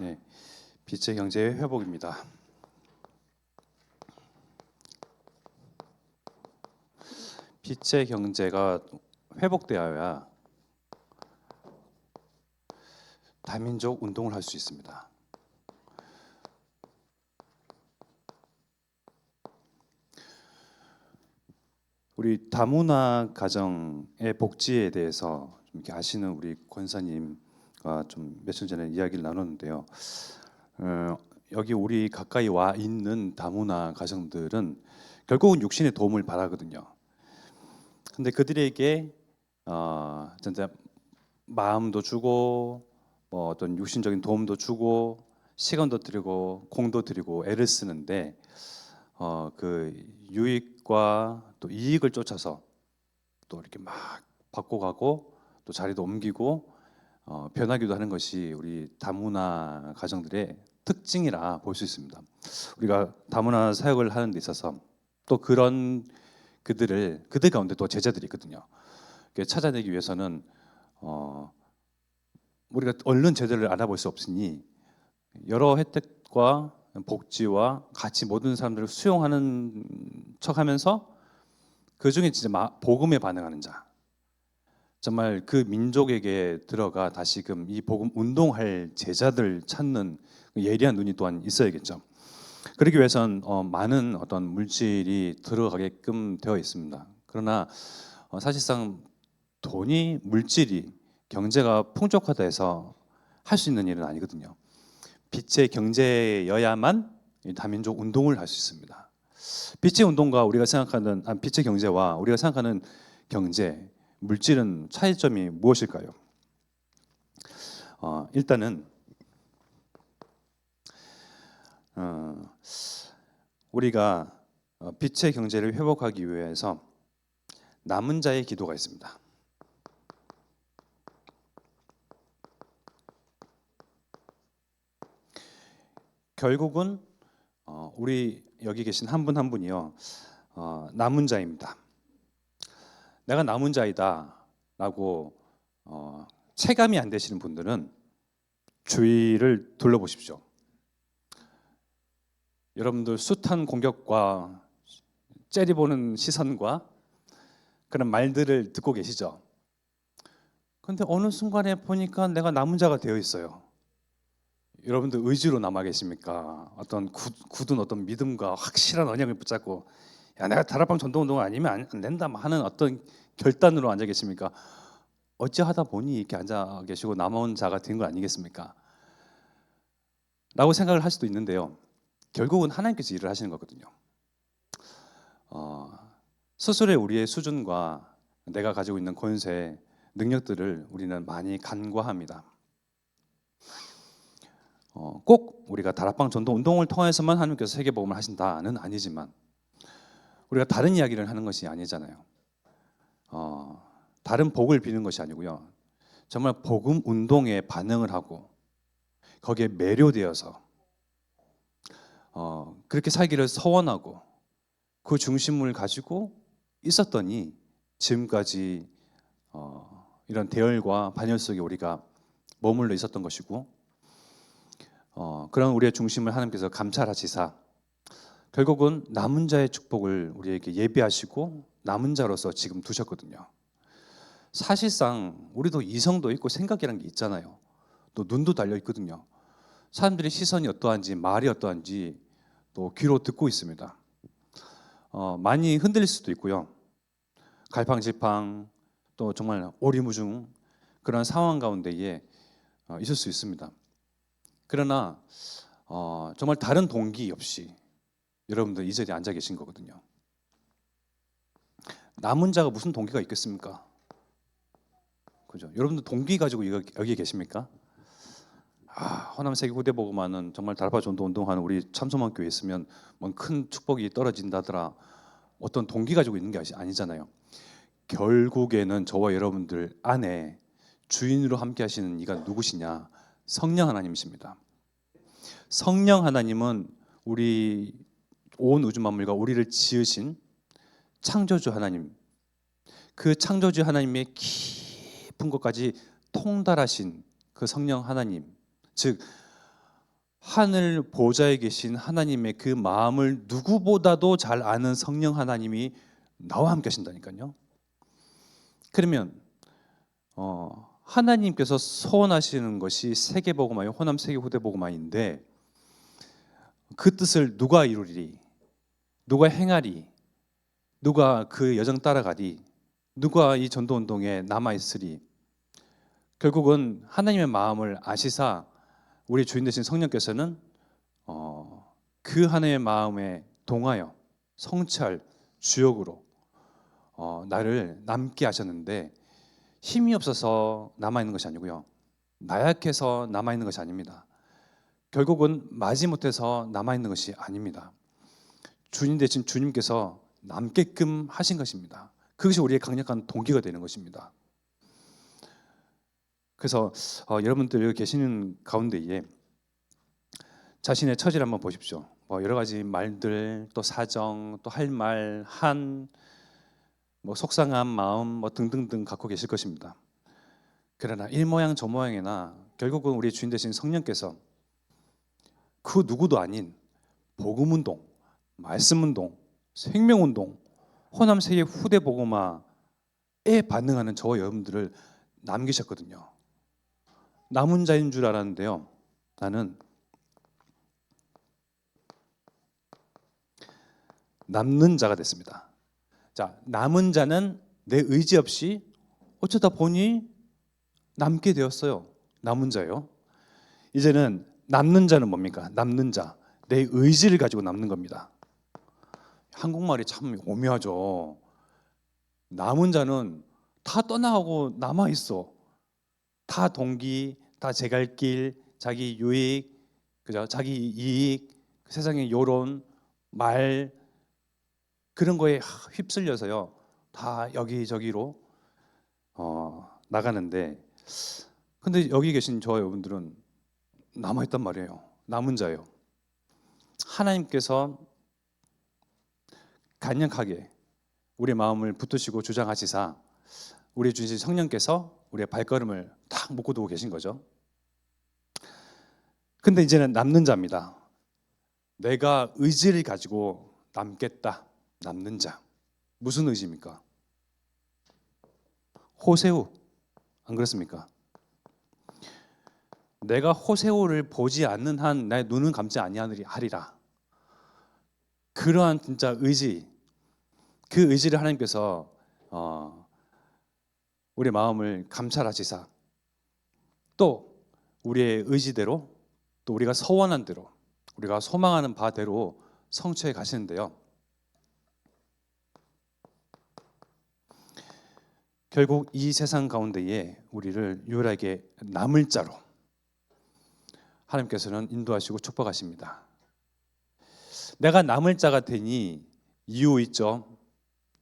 네, 빛의 경제의 회복입니다. 빛의 경제가 회복되어야 다민족 운동을 할 수 있습니다. 우리 다문화 가정의 복지에 대해서 좀 이렇게 아시는 우리 권사님과 좀 며칠 전에 이야기를 나눴는데요. 어, 여기 우리 가까이 와 있는 다문화 가정들은 결국은 육신의 도움을 바라거든요. 근데 그들에게 어, 진짜 마음도 주고 뭐 어떤 육신적인 도움도 주고 시간도 드리고 공도 드리고 애를 쓰는데 어, 그 유익과 또 이익을 쫓아서 또 이렇게 막 바꿔가고 또 자리도 옮기고 어, 변하기도 하는 것이 우리 다문화 가정들의 특징이라 볼 수 있습니다. 우리가 다문화 사역을 하는 데 있어서 또 그런 그들을 그들 가운데 또 제자들이 있거든요. 찾아내기 위해서는 어, 우리가 얼른 제자를 알아볼 수 없으니 여러 혜택과 복지와 같이 모든 사람들을 수용하는 척하면서 그 중에 진짜 마- 복음에 반응하는 자, 정말 그 민족에게 들어가 다시금 이 복음 운동할 제자들 찾는 그 예리한 눈이 또한 있어야겠죠. 그러기 위해선 어, 많은 어떤 물질이 들어가게끔 되어 있습니다. 그러나 어, 사실상 돈이 물질이 경제가 풍족하다 해서 할 수 있는 일은 아니거든요. 빛의 경제여야만 이 다민족 운동을 할 수 있습니다. 빛의 운동과 우리가 생각하는 아, 빛의 경제와 우리가 생각하는 경제 물질은 차이점이 무엇일까요? 어, 일단은 어, 우리가 어, 빛의 경제를 회복하기 위해서 남은 자의 기도가 있습니다. 결국은 어, 우리 여기 계신 한 분한 분이요 어, 남은 자입니다. 내가 남은 자이다라고 어, 체감이 안 되시는 분들은 주위를 둘러보십시오. 여러분들 숱한 공격과 째리보는 시선과 그런 말들을 듣고 계시죠. 근데 어느 순간에 보니까 내가 남은 자가 되어 있어요. 여러분들 의지로 남아 계십니까? 어떤 굳- 굳은 어떤 믿음과 확실한 언약을 붙잡고 야 내가 다락방 전도운동을 아니면 안- 안 된다 하는 어떤 결단으로 앉아 계십니까? 어찌 하다 보니 이렇게 앉아 계시고 남아온 자가 된 거 아니겠습니까? 라고 생각을 할 수도 있는데요. 결국은 하나님께서 일을 하시는 거거든요. 어, 스스로의 우리의 수준과 내가 가지고 있는 권세, 능력들을 우리는 많이 간과합니다. 어, 꼭 우리가 다락방 전도 운동을 통해서만 하나님께서 세계 복음을 하신다는 아니지만 우리가 다른 이야기를 하는 것이 아니잖아요. 어, 다른 복을 비는 것이 아니고요. 정말 복음 운동에 반응을 하고 거기에 매료되어서 어, 그렇게 살기를 서원하고 그 중심을 가지고 있었더니 지금까지 어, 이런 대열과 반열 속에 우리가 머물러 있었던 것이고 어, 그런 우리의 중심을 하나님께서 감찰하시사 결국은 남은 자의 축복을 우리에게 예비하시고 남은 자로서 지금 두셨거든요. 사실상 우리도 이성도 있고 생각이란 게 있잖아요. 또 눈도 달려 있거든요. 사람들의 시선이 어떠한지 말이 어떠한지 또 귀로 듣고 있습니다. 어, 많이 흔들릴 수도 있고요. 갈팡질팡 또 정말 오리무중 그런 상황 가운데에 어, 있을 수 있습니다. 그러나 어, 정말 다른 동기 없이 여러분들 이 자리에 앉아 계신 거거든요. 남은 자가 무슨 동기가 있겠습니까? 그죠? 여러분들 동기 가지고 여기, 여기 계십니까? 아, 허남 세계 후대 보고만은 정말 달바 전도 운동하는 우리 참소만 교회 있으면 뭔 큰 축복이 떨어진다더라. 어떤 동기 가지고 있는 게 아니잖아요. 결국에는 저와 여러분들 안에 주인으로 함께 하시는 이가 누구시냐? 성령 하나님이십니다. 성령 하나님은 우리 온 우주 만물과 우리를 지으신 창조주 하나님. 그 창조주 하나님의 깊은 것까지 통달하신 그 성령 하나님. 즉 하늘 보좌에 계신 하나님의 그 마음을 누구보다도 잘 아는 성령 하나님이 나와 함께 하신다니까요. 그러면 어, 하나님께서 소원하시는 것이 세계복음화요 호남 세계 후대 복음화인데 그 뜻을 누가 이루리리 누가 행하리 누가 그 여정 따라가리 누가 이 전도 운동에 남아 있으리 결국은 하나님의 마음을 아시사 우리 주인 되신 성령께서는 어, 그 하나님의 마음에 동하여 성찰 주역으로 어, 나를 남게 하셨는데 힘이 없어서 남아 있는 것이 아니고요 나약해서 남아 있는 것이 아닙니다. 결국은 마지못해서 남아 있는 것이 아닙니다. 주인 되신 주님께서 남게끔 하신 것입니다. 그것이 우리의 강력한 동기가 되는 것입니다. 그래서 어, 여러분들 여기 계시는 가운데에 자신의 처지를 한번 보십시오. 뭐 여러 가지 말들, 또 사정, 또 할 말, 한, 뭐 속상한 마음, 뭐 등등등 갖고 계실 것입니다. 그러나 일 모양 저 모양이나 결국은 우리 주인 되신 성령께서 그 누구도 아닌 복음 운동, 말씀 운동, 생명 운동, 호남 세계 후대 복음화에 반응하는 저와 여러분들을 남기셨거든요. 남은 자인 줄 알았는데요. 나는 남는 자가 됐습니다. 자, 남은 자는 내 의지 없이 어쩌다 보니 남게 되었어요. 남은 자요. 이제는 남는 자는 뭡니까? 남는 자. 내 의지를 가지고 남는 겁니다. 한국말이 참 오묘하죠. 남은 자는 다 떠나가고 남아 있어. 다 동기, 다 제갈길, 자기 유익, 그죠? 자기 이익, 세상의 여론, 말 그런 거에 휩쓸려서요. 다 여기저기로 어, 나가는데 근데 여기 계신 저 여러분들은 남아 있단 말이에요. 남은 자예요. 하나님께서 간략하게 우리 마음을 붙드시고 주장하시사 우리 주신 성령께서 우리의 발걸음을 탁 묶고 두고 계신 거죠. 근데 이제는 남는 자입니다. 내가 의지를 가지고 남겠다. 남는 자. 무슨 의지입니까? 호세우. 안 그렇습니까? 내가 호세우를 보지 않는 한 내 눈은 감지 아니하리라. 그러한 진짜 의지, 그 의지를 하나님께서 어, 우리 마음을 감찰하시사 또 우리의 의지대로 또 우리가 서원한 대로 우리가 소망하는 바대로 성취해 가시는데요. 결국 이 세상 가운데에 우리를 유일하게 남을 자로 하나님께서는 인도하시고 축복하십니다. 내가 남을 자가 되니 이유 있죠.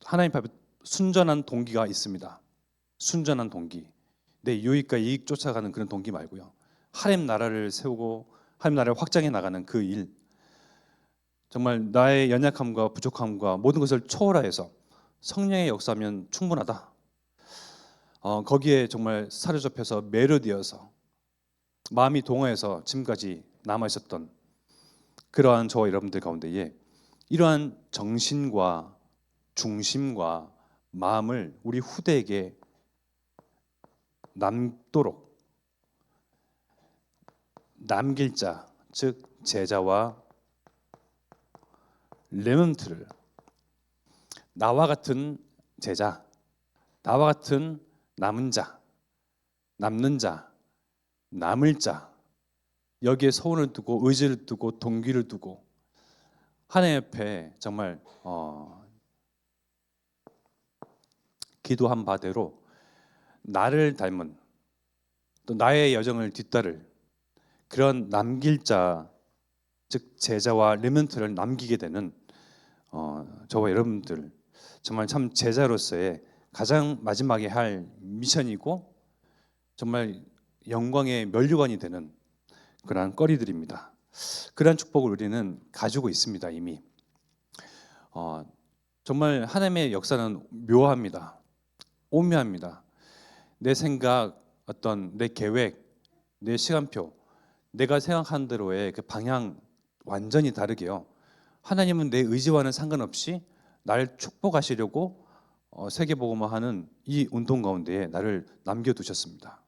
하나님 앞에 순전한 동기가 있습니다. 순전한 동기. 내 유익과 이익 쫓아가는 그런 동기 말고요. 하나님 나라를 세우고 하나님 나라를 확장해 나가는 그 일. 정말 나의 연약함과 부족함과 모든 것을 초월하여서 성령의 역사면 충분하다. 어, 거기에 정말 사로잡혀서 매료되어서 마음이 동화해서 지금까지 남아 있었던 그러한 저와 여러분들 가운데에 이러한 정신과 중심과 마음을 우리 후대에게 남도록 남길 자, 즉 제자와 레몬트를 나와 같은 제자, 나와 같은 남은 자, 남는 자, 남을 자 여기에 소원을 두고 의지를 두고 동기를 두고 하나님 옆에 정말 어, 기도한 바대로 나를 닮은 또 나의 여정을 뒤따를 그런 남길 자, 즉 제자와 레멘트를 남기게 되는 어, 저와 여러분들 정말 참 제자로서의 가장 마지막에 할 미션이고 정말 영광의 면류관이 되는 그러한 거리들입니다. 그러한 축복을 우리는 가지고 있습니다 이미. 어, 정말 하나님의 역사는 묘합니다. 오묘합니다. 내 생각, 어떤 내 계획, 내 시간표, 내가 생각한 대로의 그 방향 완전히 다르게요. 하나님은 내 의지와는 상관없이 나를 축복하시려고 어, 세계복음화하는 이 운동 가운데에 나를 남겨두셨습니다.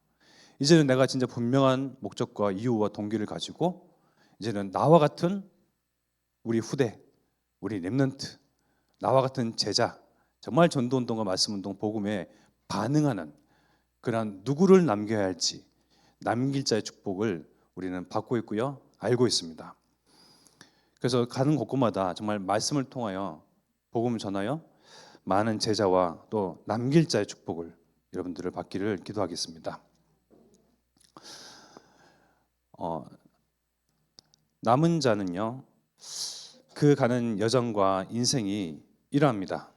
이제는 내가 진짜 분명한 목적과 이유와 동기를 가지고 이제는 나와 같은 우리 후대, 우리 렘넌트, 나와 같은 제자, 정말 전도 운동과 말씀 운동 복음에 반응하는 그러한 누구를 남겨야 할지 남길 자의 축복을 우리는 받고 있고요. 알고 있습니다. 그래서 가는 곳곳마다 정말 말씀을 통하여 복음을 전하여 많은 제자와 또 남길 자의 축복을 여러분들을 받기를 기도하겠습니다. 어, 남은 자는요 그 가는 여정과 인생이 이러합니다.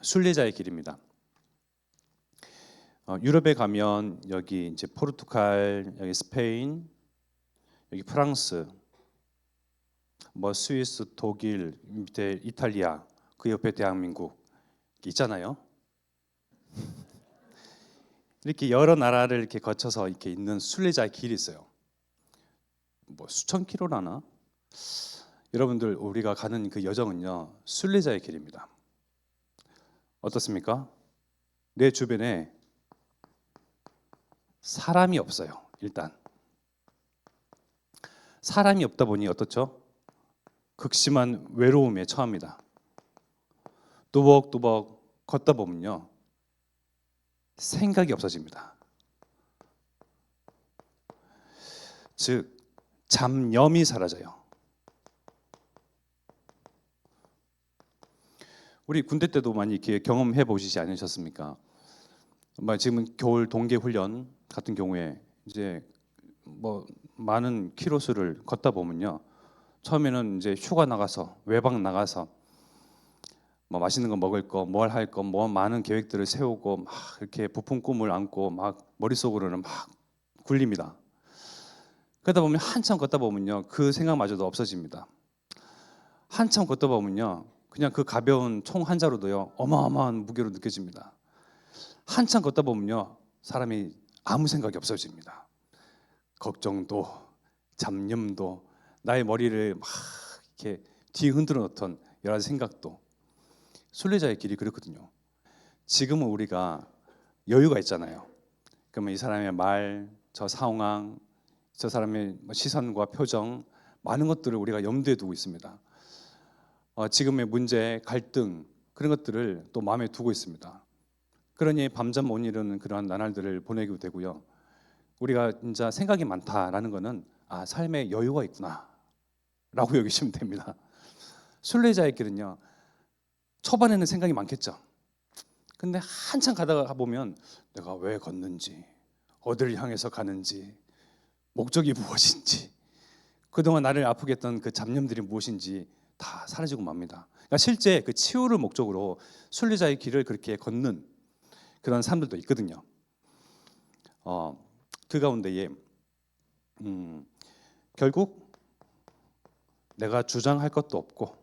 순례자의 길입니다. 어, 유럽에 가면 여기 이제 포르투갈, 여기 스페인, 여기 프랑스, 뭐 스위스, 독일, 밑에 이탈리아, 그 옆에 대한민국 있잖아요. 이렇게 여러 나라를 이렇게 거쳐서 이렇게 있는 순례자의 길이 있어요. 뭐 수천 킬로라나? 여러분들 우리가 가는 그 여정은요 순례자의 길입니다. 어떻습니까? 내 주변에 사람이 없어요. 일단 사람이 없다 보니 어떻죠? 극심한 외로움에 처합니다. 뚜벅뚜벅 걷다 보면요 생각이 없어집니다. 즉 잡념이 사라져요. 우리 군대 때도 많이 이렇게 경험해 보시지 않으셨습니까? 뭐 지금 겨울 동계 훈련 같은 경우에 이제 뭐 많은 키로수를 걷다 보면요. 처음에는 이제 휴가 나가서 외박 나가서 뭐 맛있는 거 먹을 거, 뭘 할 거, 뭐 많은 계획들을 세우고 막 이렇게 부푼 꿈을 안고 막 머릿속으로는 막 굴립니다. 그러다 보면 한참 걷다 보면요. 그 생각마저도 없어집니다. 한참 걷다 보면요. 그냥 그 가벼운 총 한 자로도요. 어마어마한 무게로 느껴집니다. 한참 걷다 보면요. 사람이 아무 생각이 없어집니다. 걱정도 잡념도 나의 머리를 막 이렇게 뒤 흔들어 놓던 여러 생각도 순례자의 길이 그렇거든요. 지금은 우리가 여유가 있잖아요. 그러면 이 사람의 말, 저 상황, 저 사람의 뭐 시선과 표정 많은 것들을 우리가 염두에 두고 있습니다. 어, 지금의 문제, 갈등 그런 것들을 또 마음에 두고 있습니다. 그러니 밤잠 못 이루는 그러한 나날들을 보내게 되고요. 우리가 진짜 생각이 많다라는 것은 아 삶에 여유가 있구나라고 여기시면 됩니다. 순례자의 길은요 초반에는 생각이 많겠죠. 근데 한참 가다가 보면 내가 왜 걷는지, 어디를 향해서 가는지, 목적이 무엇인지, 그동안 나를 아프게 했던 그 잡념들이 무엇인지 다 사라지고 맙니다. 그러니까 실제 그 치유를 목적으로 순례자의 길을 그렇게 걷는 그런 사람들도 있거든요. 어, 그 가운데에 음, 결국 내가 주장할 것도 없고,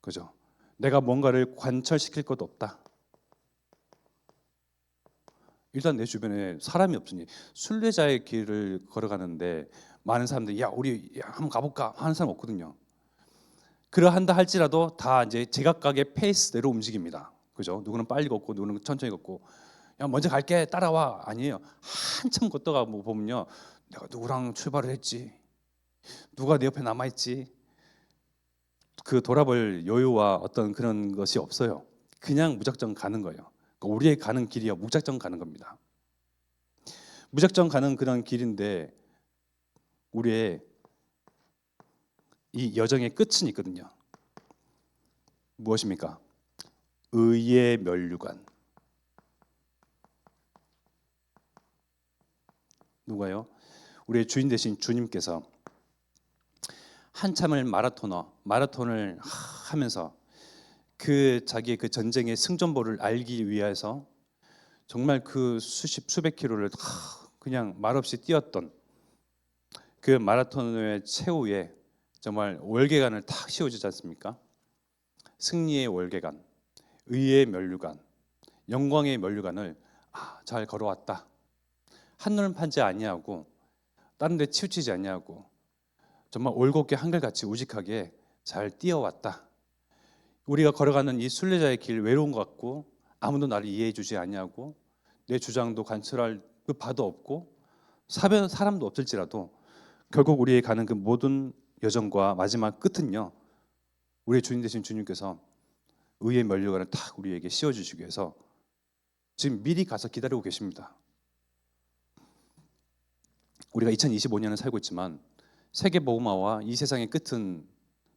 그죠? 내가 뭔가를 관철시킬 것도 없다. 일단 내 주변에 사람이 없으니 순례자의 길을 걸어가는데 많은 사람들이 야 우리 야, 한번 가볼까 하는 사람 없거든요. 그러한다 할지라도 다 이제 제각각의 페이스대로 움직입니다. 그죠? 누구는 빨리 걷고 누구는 천천히 걷고 야 먼저 갈게 따라와 아니에요. 한참 걷다가 뭐 보면요 내가 누구랑 출발을 했지 누가 내 옆에 남아 있지 그 돌아볼 여유와 어떤 그런 것이 없어요. 그냥 무작정 가는 거예요. 그러니까 우리의 가는 길이요 무작정 가는 겁니다. 무작정 가는 그런 길인데 우리의 이 여정의 끝은 있거든요. 무엇입니까? 의의 면류관. 누가요? 우리의 주인 되신 주님께서 한참을 마라토너, 마라톤을 하면서 그 자기의 그 전쟁의 승전보를 알기 위해서 정말 그 수십 수백 킬로를 그냥 말없이 뛰었던 그 마라톤의 최후에 정말 월계관을 탁 씌워주지 않습니까? 승리의 월계관, 의의 면류관, 영광의 면류관을 아, 잘 걸어왔다. 한눈 판지 아니하고 다른 데 치우치지 아니하고 정말 올곧게 한결같이 우직하게 잘 뛰어왔다. 우리가 걸어가는 이 순례자의 길 외로운 것 같고 아무도 나를 이해해 주지 아니하고 내 주장도 관철할 그 바도 없고 사변 사람도 없을지라도 결국 우리의 가는 그 모든 여정과 마지막 끝은요. 우리의 주님 되신 주님께서 의의 면류관을 탁 우리에게 씌워 주시기 위해서 지금 미리 가서 기다리고 계십니다. 우리가 2025년을 살고 있지만 세계 보호마와 이 세상의 끝은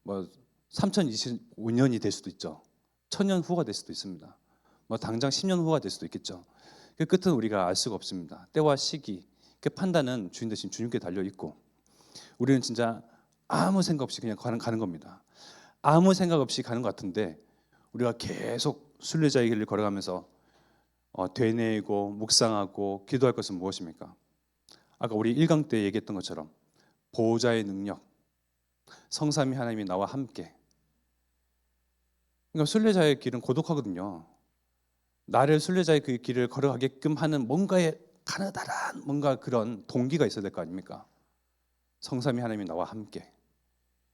뭐 3025년이 될 수도 있죠. 천년 후가 될 수도 있습니다. 뭐 당장 10년 후가 될 수도 있겠죠. 그 끝은 우리가 알 수가 없습니다. 때와 시기, 그 판단은 주인 대신 주님께 달려 있고 우리는 진짜 아무 생각 없이 그냥 가는, 가는 겁니다. 아무 생각 없이 가는 것 같은데 우리가 계속 순례자의 길을 걸어가면서 어, 되뇌고 묵상하고 기도할 것은 무엇입니까? 아까 우리 1강 때 얘기했던 것처럼 보호자의 능력, 성삼위 하나님이 나와 함께. 그러니까 순례자의 길은 고독하거든요. 나를 순례자의 그 길을 걸어가게끔 하는 뭔가의 가느다란 뭔가 그런 동기가 있어야 될 거 아닙니까? 성삼위 하나님이 나와 함께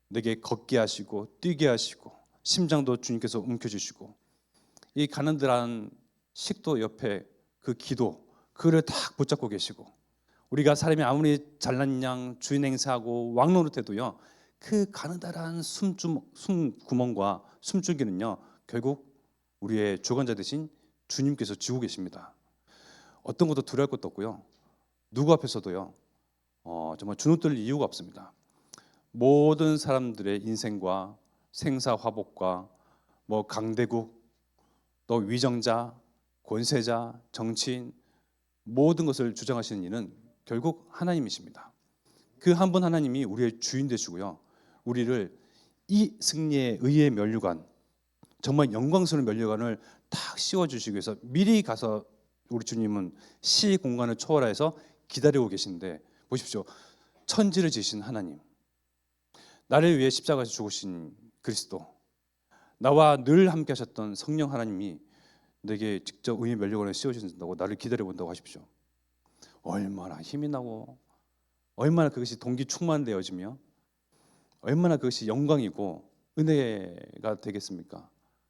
내게 걷게 하시고 뛰게 하시고 심장도 주님께서 움켜주시고 이 가는들한 식도 옆에 그 기도 그를 탁 붙잡고 계시고 우리가 사람이 아무리 잘난 양 주인 행세하고 왕노릇해도요 그 가느다란 숨주, 숨 구멍과 숨줄기는요 결국 우리의 주관자 대신 주님께서 지고 계십니다. 어떤 것도 두려울 것도 없고요 누구 앞에서도요 어, 정말 주눅들 이유가 없습니다. 모든 사람들의 인생과 생사 화복과 뭐 강대국 또 위정자 권세자 정치인 모든 것을 주장하시는 이는 결국 하나님이십니다. 그 한 분 하나님이 우리의 주인 되시고요. 우리를 이 승리의 의의 면류관 정말 영광스러운 면류관을 탁 씌워 주시기 위해서 미리 가서 우리 주님은 시 공간을 초월해서 기다리고 계신데 보십시오. 천지를 지신 하나님. 나를 위해 십자가에서 죽으신 그리스도. 나와 늘 함께 하셨던 성령 하나님이 내게 직접 의의 면류관을 씌워 주신다고 나를 기다려 본다고 하십시오. 얼마나 힘이 나고 얼마나 그것이 동기 충만되어지며 얼마나 그것이 영광이고 은혜가 되겠습니까?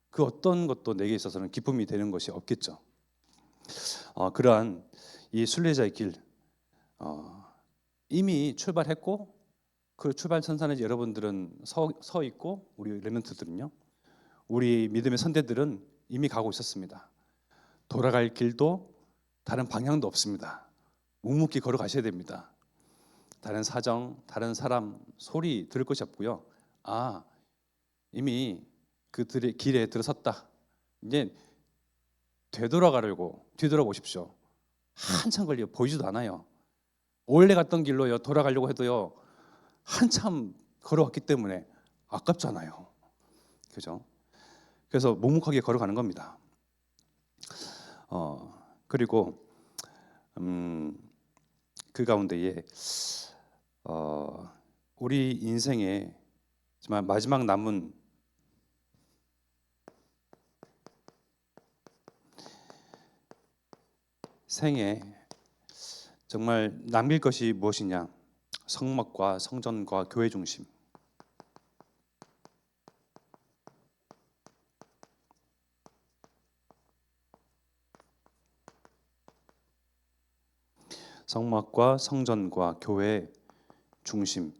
그 어떤 것도 내게 있어서는 기쁨이 되는 것이 없겠죠. 어, 그러한 이 순례자의 길 어, 이미 출발했고 그 출발 선산에 여러분들은 서, 서 있고 우리 레멘트들은요. 우리 믿음의 선대들은 이미 가고 있었습니다. 돌아갈 길도 다른 방향도 없습니다. 묵묵히 걸어가셔야 됩니다. 다른 사정, 다른 사람 소리 들을 것이 없고요. 아, 이미 그들의 길에 들어섰다. 이제 되돌아가려고 뒤돌아보십시오. 한참 걸려 보이지도 않아요. 원래 갔던 길로요 돌아가려고 해도요 한참 걸어왔기 때문에 아깝잖아요. 그죠? 그래서 묵묵하게 걸어가는 겁니다. 어 그리고 음, 그 가운데에 어, 우리 인생에 정말 마지막 남은 생에 정말 남길 것이 무엇이냐? 성막과 성전과 교회 중심. 성막과 성전과 교회 중심.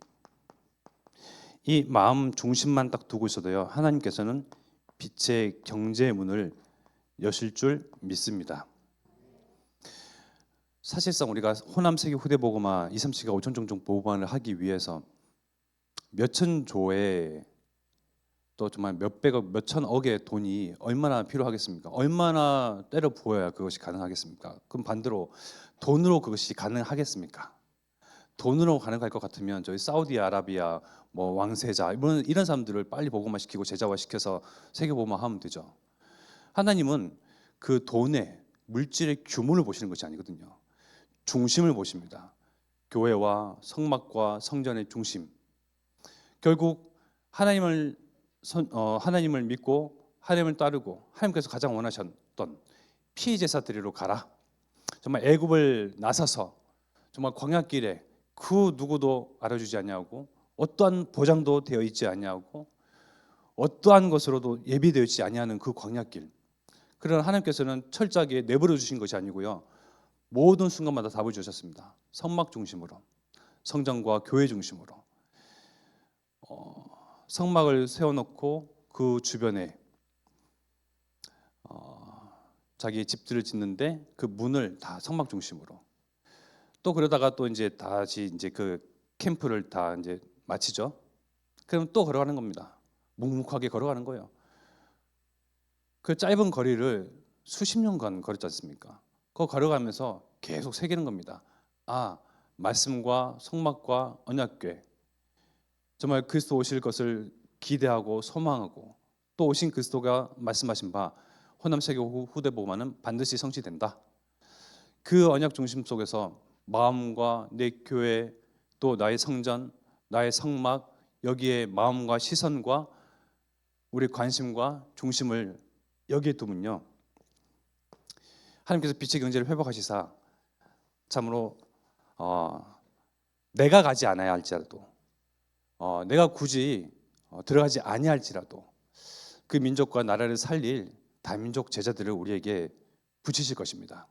이 마음 중심만 딱 두고 있어도요. 하나님께서는 빛의 경제의 문을 여실 줄 믿습니다. 사실상 우리가 호남 세계 후대 보고마 2, 3시가 5천 종종 보고만을 하기 위해서 몇천 조의 또 정말 몇백억, 몇천억의 돈이 얼마나 필요하겠습니까? 얼마나 때려 부어야 그것이 가능하겠습니까? 그럼 반대로 돈으로 그것이 가능하겠습니까? 돈으로 가능할 것 같으면 저희 사우디아라비아 뭐 왕세자 이런 이런 사람들을 빨리 보고만 시키고 제자화 시켜서 세계 보고만 하면 되죠. 하나님은 그 돈의 물질의 규모를 보시는 것이 아니거든요. 중심을 보십니다. 교회와 성막과 성전의 중심. 결국 하나님을 선, 어, 하나님을 믿고 하나님을 따르고 하나님께서 가장 원하셨던 피의 제사 드리러 가라. 정말 애굽을 나서서 정말 광야길에 그 누구도 알아주지 아니하고 어떠한 보장도 되어 있지 아니하고 어떠한 것으로도 예비되어 있지 아니하는 그 광야길. 그러나 하나님께서는 철저하게 내버려 주신 것이 아니고요. 모든 순간마다 답을 주셨습니다. 성막 중심으로, 성전과 교회 중심으로. 어, 성막을 세워놓고 그 주변에 어, 자기 집들을 짓는데 그 문을 다 성막 중심으로. 또 그러다가 또 이제 다시 이제 그 캠프를 다 이제 마치죠. 그럼 또 걸어가는 겁니다. 묵묵하게 걸어가는 거예요. 그 짧은 거리를 수십 년간 걸었지 않습니까? 그거 걸어가면서 계속 새기는 겁니다. 아, 말씀과 성막과 언약궤 정말 그리스도 오실 것을 기대하고 소망하고 또 오신 그리스도가 말씀하신 바 호남 세계 후- 후대 보면은 반드시 성취된다. 그 언약 중심 속에서 마음과 내 교회 또 나의 성전, 나의 성막 여기에 마음과 시선과 우리 관심과 중심을 여기에 두면요. 하나님께서 빛의 경제를 회복하시사 참으로 어, 내가 가지 않아야 할지라도 어, 내가 굳이 어, 들어가지 아니할지라도 그 민족과 나라를 살릴 다민족 제자들을 우리에게 붙이실 것입니다.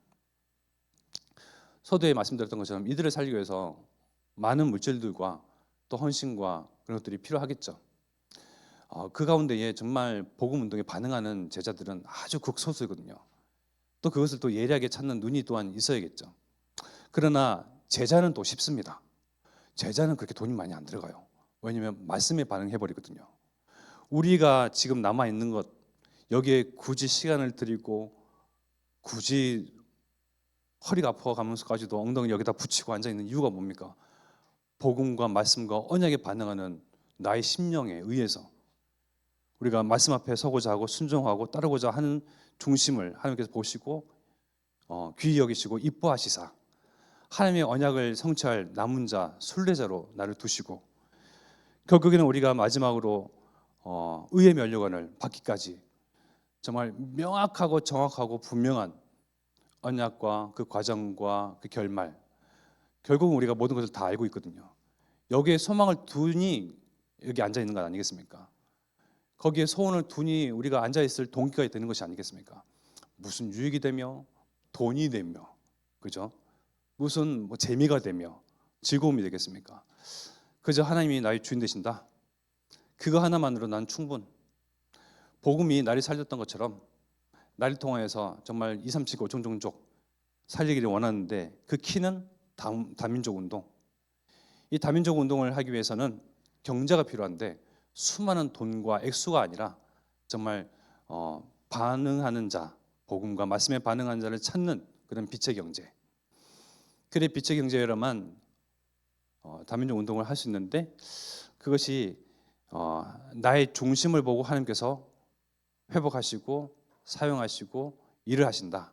서두에 말씀드렸던 것처럼 이들을 살리기 위해서 많은 물질들과 또 헌신과 그런 것들이 필요하겠죠. 어, 그 가운데에 정말 복음 운동에 반응하는 제자들은 아주 극소수거든요. 또 그것을 또 예리하게 찾는 눈이 또한 있어야겠죠. 그러나 제자는 또 쉽습니다. 제자는 그렇게 돈이 많이 안 들어가요. 왜냐하면 말씀에 반응해 버리거든요. 우리가 지금 남아 있는 것 여기에 굳이 시간을 들이고 굳이 허리가 아파가면서까지도 엉덩이 여기다 붙이고 앉아 있는 이유가 뭡니까? 복음과 말씀과 언약에 반응하는 나의 심령에 의해서 우리가 말씀 앞에 서고자 하고 순종하고 따르고자 하는 중심을 하나님께서 보시고 어, 귀히 여기시고 이뻐하시사 하나님의 언약을 성취할 남은 자 순례자로 나를 두시고 결국에는 우리가 마지막으로 어, 의의 면류관을 받기까지 정말 명확하고 정확하고 분명한 언약과 그 과정과 그 결말 결국은 우리가 모든 것을 다 알고 있거든요. 여기에 소망을 두니 여기 앉아 있는 것 아니겠습니까? 거기에 소원을 두니 우리가 앉아 있을 동기가 되는 것이 아니겠습니까? 무슨 유익이 되며 돈이 되며 그죠? 무슨 뭐 재미가 되며 즐거움이 되겠습니까? 그저 하나님이 나의 주인 되신다. 그거 하나만으로 난 충분. 복음이 나를 살렸던 것처럼 나를 통하여서 정말 2, 3, 7, 5종 종족 살리기를 원하는데 그 키는 다, 다민족 운동. 이 다민족 운동을 하기 위해서는 경제가 필요한데 수많은 돈과 액수가 아니라 정말 어, 반응하는 자, 복음과 말씀에 반응하는 자를 찾는 그런 빛의 경제. 그래 빛의 경제여야만 어, 다민족 운동을 할 수 있는데 그것이 어, 나의 중심을 보고 하나님께서 회복하시고 사용하시고 일을 하신다.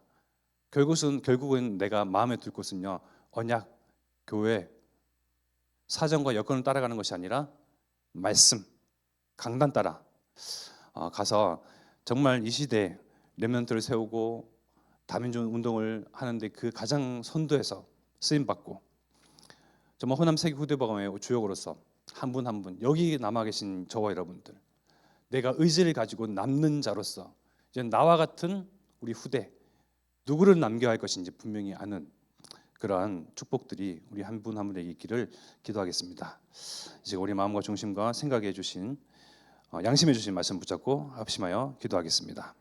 결국은 결국은 내가 마음에 둘 것은요 언약, 교회, 사정과 여건을 따라가는 것이 아니라 말씀, 강단 따라 어, 가서 정말 이 시대 렘넌트를 세우고 다민족 운동을 하는데 그 가장 선두에서 쓰임 받고 정말 호남 세계 후대박의 주역으로서 한 분 한 분 여기 남아 계신 저와 여러분들 내가 의지를 가지고 남는 자로서 이제 나와 같은 우리 후대 누구를 남겨야 할 것인지 분명히 아는 그러한 축복들이 우리 한 분 한 분에게 있기를 기도하겠습니다. 이제 우리 마음과 중심과 생각해 주신 어, 양심해 주신 말씀 붙잡고 합심하여 기도하겠습니다.